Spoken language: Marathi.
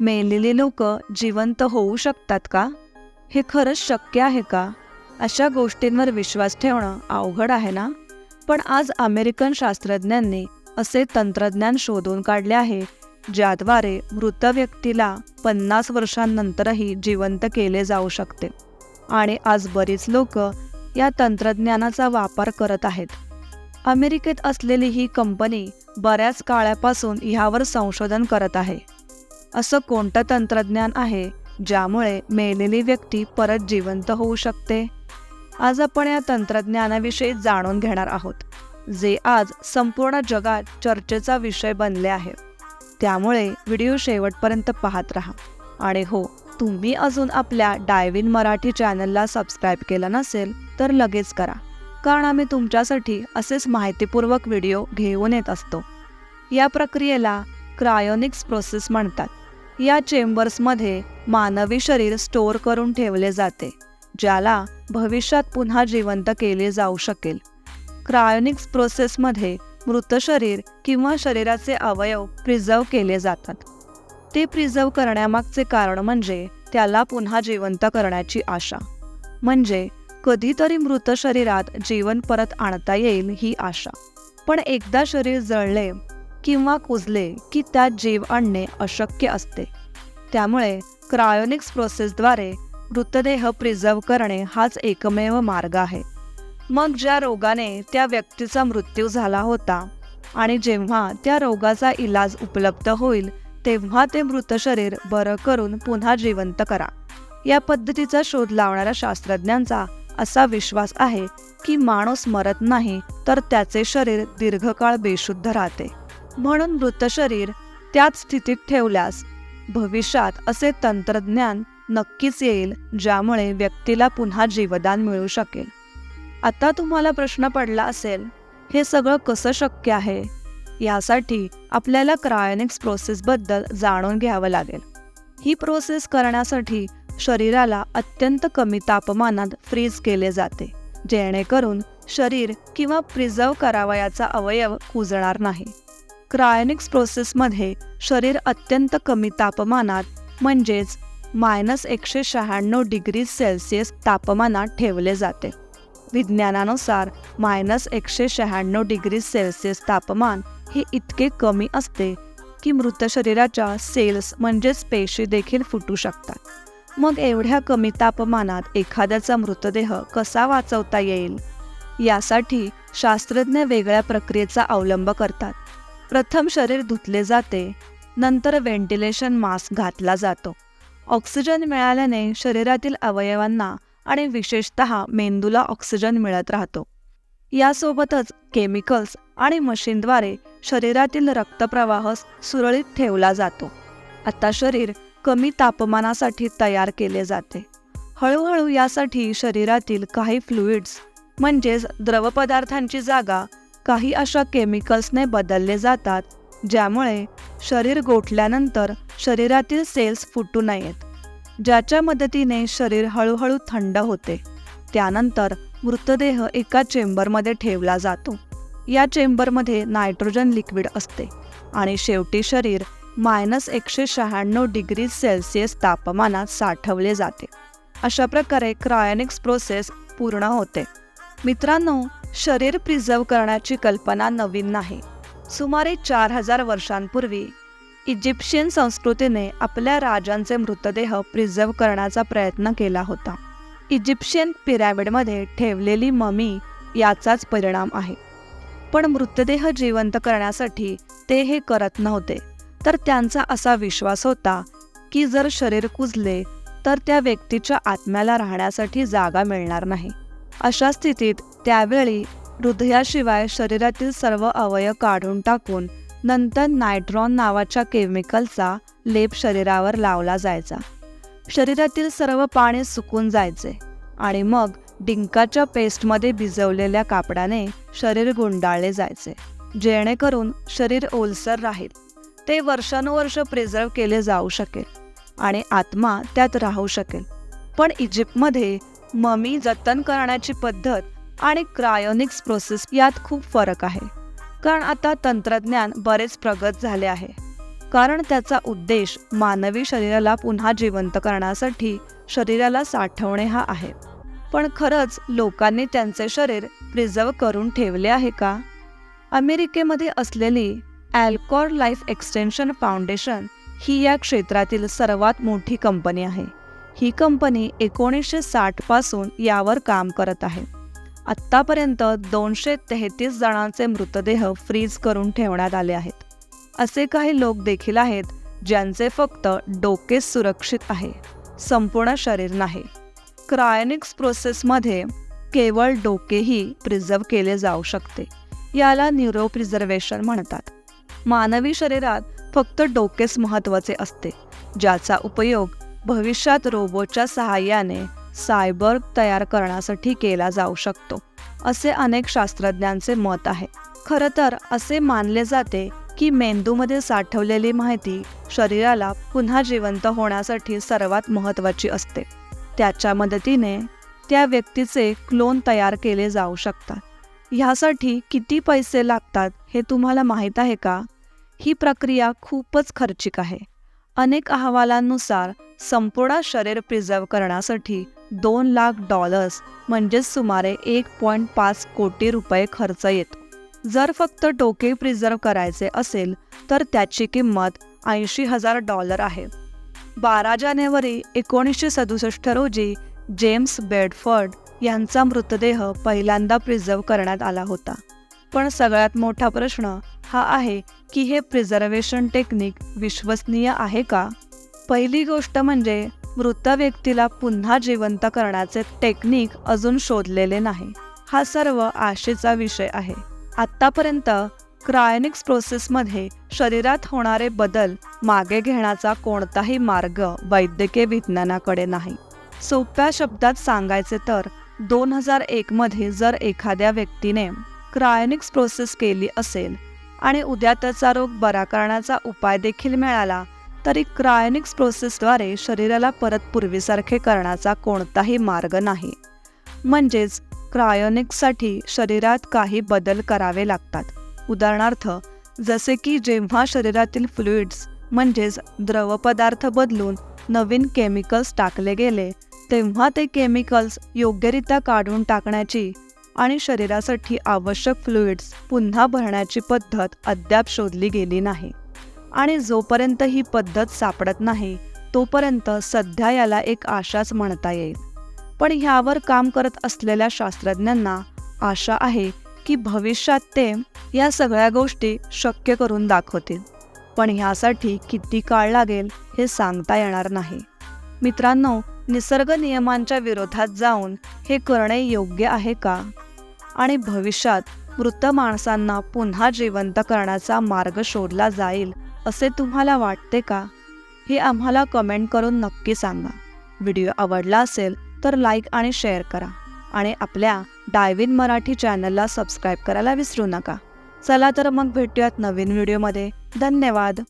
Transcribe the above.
मेलेले लोक जिवंत होऊ शकतात का? हे खरंच शक्य आहे का? अशा गोष्टींवर विश्वास ठेवणं अवघड आहे ना? पण आज अमेरिकन शास्त्रज्ञांनी असे तंत्रज्ञान शोधून काढले आहे ज्याद्वारे मृत व्यक्तीला पन्नास वर्षांनंतरही जिवंत केले जाऊ शकते. आणि आज बरीच लोक या तंत्रज्ञानाचा वापर करत आहेत. अमेरिकेत असलेली ही कंपनी बऱ्याच काळापासून ह्यावर संशोधन करत आहे. असं कोणतं तंत्रज्ञान आहे ज्यामुळे मेलेली व्यक्ती परत जिवंत होऊ शकते? आज आपण या तंत्रज्ञानाविषयी जाणून घेणार आहोत जे आज संपूर्ण जगात चर्चेचा विषय बनले आहे. त्यामुळे व्हिडिओ शेवटपर्यंत पाहत राहा. आणि हो तुम्ही अजून आपल्या डायविन मराठी चॅनलला सबस्क्राईब केलं नसेल तर लगेच करा. कारण आम्ही तुमच्यासाठी असेच माहितीपूर्वक व्हिडिओ घेऊन येत असतो. या प्रक्रियेला क्रायोनिक्स प्रोसेस म्हणतात. या चेंबर्समध्ये मानवी शरीर स्टोअर करून ठेवले जाते ज्याला भविष्यात पुन्हा जिवंत केले जाऊ शकेल. क्रायोनिक्स प्रोसेसमध्ये मृत शरीर किंवा शरीराचे अवयव प्रिझर्व केले जातात. ते प्रिझर्व करण्यामागचे कारण म्हणजे त्याला पुन्हा जिवंत करण्याची आशा. म्हणजे कधीतरी मृत शरीरात जीवन परत आणता येईल ही आशा. पण एकदा शरीर जळले किंवा कुजले की त्यात जीव आणणे अशक्य असते. त्यामुळे क्रायोनिक्स प्रोसेसद्वारे मृतदेह प्रिझर्व करणे हाच एकमेव मार्ग आहे. मग ज्या रोगाने त्या व्यक्तीचा मृत्यू झाला होता आणि जेव्हा त्या रोगाचा इलाज उपलब्ध होईल तेव्हा ते मृत शरीर बरं करून पुन्हा जिवंत करा. या पद्धतीचा शोध लावणाऱ्या शास्त्रज्ञांचा असा विश्वास आहे की माणूस मरत नाही तर त्याचे शरीर दीर्घकाळ बेशुद्ध राहते. म्हणून मृत शरीर त्याच स्थितीत ठेवल्यास भविष्यात असे तंत्रज्ञान नक्कीच येईल ज्यामुळे व्यक्तीला पुन्हा जीवदान मिळू शकेल. आता तुम्हाला प्रश्न पडला असेल हे सगळं कसं शक्य आहे? यासाठी आपल्याला क्रायोनिक्स प्रोसेसबद्दल जाणून घ्यावं लागेल. ही प्रोसेस करण्यासाठी शरीराला अत्यंत कमी तापमानात फ्रीज केले जाते जेणेकरून शरीर किंवा प्रिझर्व करावयाचा अवयव कुजणार नाही. क्रायोनिक्स प्रोसेसमध्ये शरीर अत्यंत कमी तापमानात म्हणजेच मायनस एकशे शहाण्णव डिग्री सेल्सिअस तापमानात ठेवले जाते. विज्ञानानुसार मायनस एकशे शहाण्णव डिग्री सेल्सिअस तापमान हे इतके कमी असते की मृत शरीराच्या सेल्स म्हणजेच पेशी देखील फुटू शकतात. मग एवढ्या कमी तापमानात एखाद्याचा मृतदेह कसा वाचवता येईल? यासाठी शास्त्रज्ञ वेगळ्या प्रक्रियेचा अवलंब करतात. प्रथम शरीर धुतले जाते नंतर व्हेंटिलेशन मास्क घातला जातो. ऑक्सिजन मिळाल्याने शरीरातील अवयवांना आणि विशेषत मेंदूला ऑक्सिजन मिळत राहतो. यासोबतच केमिकल्स आणि मशीनद्वारे शरीरातील रक्तप्रवाह सुरळीत ठेवला जातो. आता शरीर कमी तापमानासाठी तयार केले जाते. हळूहळू यासाठी शरीरातील काही फ्लुइड्स म्हणजेच द्रवपदार्थांची जागा काही अशा केमिकल्सने बदलले जातात ज्यामुळे शरीर गोठल्यानंतर शरीरातील सेल्स फुटू नयेत ज्याच्या मदतीने शरीर हळूहळू थंड होते. त्यानंतर मृतदेह एका चेंबरमध्ये ठेवला जातो. या चेंबरमध्ये नायट्रोजन लिक्विड असते आणि शेवटी शरीर मायनस एकशे शहाण्णव डिग्री सेल्सिअस तापमानात साठवले जाते. अशा प्रकारे क्रायोनिक्स प्रोसेस पूर्ण होते. मित्रांनो शरीर प्रिझर्व करण्याची कल्पना नवीन नाही. सुमारे चार हजार वर्षांपूर्वी इजिप्शियन संस्कृतीने आपल्या राजांचे मृतदेह प्रिझर्व करण्याचा प्रयत्न केला होता. इजिप्शियन पिरॅमिडमध्ये ठेवलेली ममी याचाच परिणाम आहे. पण मृतदेह जिवंत करण्यासाठी ते हे करत नव्हते. तर त्यांचा असा विश्वास होता की जर शरीर कुजले तर त्या व्यक्तीच्या आत्म्याला राहण्यासाठी जागा मिळणार नाही. अशा स्थितीत त्यावेळी हृदयाशिवाय शरीरातील सर्व अवयव काढून टाकून नंतर नायट्रॉन नावाच्या केमिकलचा लेप शरीरावर लावला जायचा. शरीरातील सर्व पाणी सुकून जायचे आणि मग डिंकाच्या पेस्टमध्ये भिजवलेल्या कापडाने शरीर गुंडाळले जायचे जेणेकरून शरीर ओलसर राहील. ते वर्षानुवर्ष प्रिझर्व केले जाऊ शकेल आणि आत्मा त्यात राहू शकेल. पण इजिप्तमध्ये ममी जतन करण्याची पद्धत आणि क्रायोनिक्स प्रोसेस यात खूप फरक आहे. कारण आता तंत्रज्ञान बरेच प्रगत झाले आहे. कारण त्याचा उद्देश मानवी शरीराला पुन्हा जिवंत करण्यासाठी शरीराला साठवणे हा आहे. पण खरंच लोकांनी त्यांचे शरीर प्रिझर्व करून ठेवले आहे का? अमेरिकेमध्ये असलेली ॲल्कॉर लाईफ एक्सटेन्शन फाउंडेशन ही या क्षेत्रातील सर्वात मोठी कंपनी आहे. ही कंपनी एकोणीसशे साठपासून यावर काम करत आहे. आत्तापर्यंत दोनशे तेहतीस जणांचे मृतदेह फ्रीज करून ठेवण्यात आले आहेत. असे काही लोक देखील आहेत ज्यांचे फक्त डोके सुरक्षित आहे संपूर्ण शरीर नाही. क्रायनिक्स प्रोसेसमध्ये केवळ डोकेही प्रिझर्व केले जाऊ शकते याला न्यूरो प्रिझर्वेशन म्हणतात. मानवी शरीरात फक्त डोकेच महत्त्वाचे असते ज्याचा उपयोग भविष्यात रोबोटच्या सहाय्याने सायबर तयार करण्यासाठी केला जाऊ शकतो असे अनेक शास्त्रज्ञांचे मत आहे. खरं तर असे मानले जाते की मेंदूमध्ये साठवलेली माहिती शरीराला पुन्हा जिवंत होण्यासाठी सर्वात महत्त्वाची असते. त्याच्या मदतीने त्या व्यक्तीचे क्लोन तयार केले जाऊ शकतात. ह्यासाठी किती पैसे लागतात हे तुम्हाला माहीत आहे का? ही प्रक्रिया खूपच खर्चिक आहे. अनेक अहवालांनुसार संपूर्ण शरीर प्रिझर्व करण्यासाठी दोन लाख डॉलर्स म्हणजेच सुमारे एक पॉईंट पाच कोटी रुपये खर्च येतो. जर फक्त डोके प्रिझर्व करायचे असेल तर त्याची किंमत ऐंशी हजार डॉलर आहे. बारा जानेवारी एकोणीसशे सदुसष्ट रोजी जेम्स बेडफर्ड यांचा मृतदेह पहिल्यांदा प्रिझर्व करण्यात आला होता. पण सगळ्यात मोठा प्रश्न हा आहे की हे प्रिझर्वेशन टेक्निक विश्वसनीय आहे का? पहिली गोष्ट म्हणजे मृत व्यक्तीला पुन्हा जिवंत करण्याचे टेक्निक अजून शोधलेले नाही. हा सर्व आशेचा विषय आहे. आत्तापर्यंत क्रायनिक्स प्रोसेसमध्ये शरीरात होणारे बदल मागे घेण्याचा कोणताही मार्ग वैद्यकीय विज्ञानाकडे नाही. सोप्या शब्दात सांगायचे तर दोन हजार एकमध्ये जर एखाद्या व्यक्तीने क्रायनिक्स प्रोसेस केली असेल आणि उद्या त्याचा रोग बरा करण्याचा उपाय देखील मिळाला तरी क्रायनिक्स प्रोसेसद्वारे शरीराला परत पूर्वीसारखे करण्याचा कोणताही मार्ग नाही. म्हणजेच क्रायोनिक्ससाठी शरीरात काही बदल करावे लागतात. उदाहरणार्थ जसे की जेव्हा शरीरातील फ्लुइड्स म्हणजेच द्रवपदार्थ बदलून नवीन केमिकल्स टाकले गेले तेव्हा ते केमिकल्स योग्यरित्या काढून टाकण्याची आणि शरीरासाठी आवश्यक फ्लुइड्स पुन्हा भरण्याची पद्धत अद्याप शोधली गेली नाही. आणि जोपर्यंत ही पद्धत सापडत नाही तोपर्यंत सध्या याला एक आशाच म्हणता येईल. पण ह्यावर काम करत असलेल्या शास्त्रज्ञांना आशा आहे की भविष्यात ते या सगळ्या गोष्टी शक्य करून दाखवतील. पण ह्यासाठी किती काळ लागेल हे सांगता येणार नाही. मित्रांनो निसर्ग नियमांच्या विरोधात जाऊन हे करणे योग्य आहे का? आणि भविष्यात मृत माणसांना पुन्हा जिवंत करण्याचा मार्ग शोधला जाईल असे तुम्हाला वाटते का? हे आम्हाला कमेंट करून नक्की सांगा. व्हिडिओ आवडला असेल तर लाईक आणि शेअर करा आणि आपल्या डायविन मराठी चॅनलला सबस्क्राईब करायला विसरू नका. चला तर मग भेटूयात नवीन व्हिडिओमध्ये. धन्यवाद.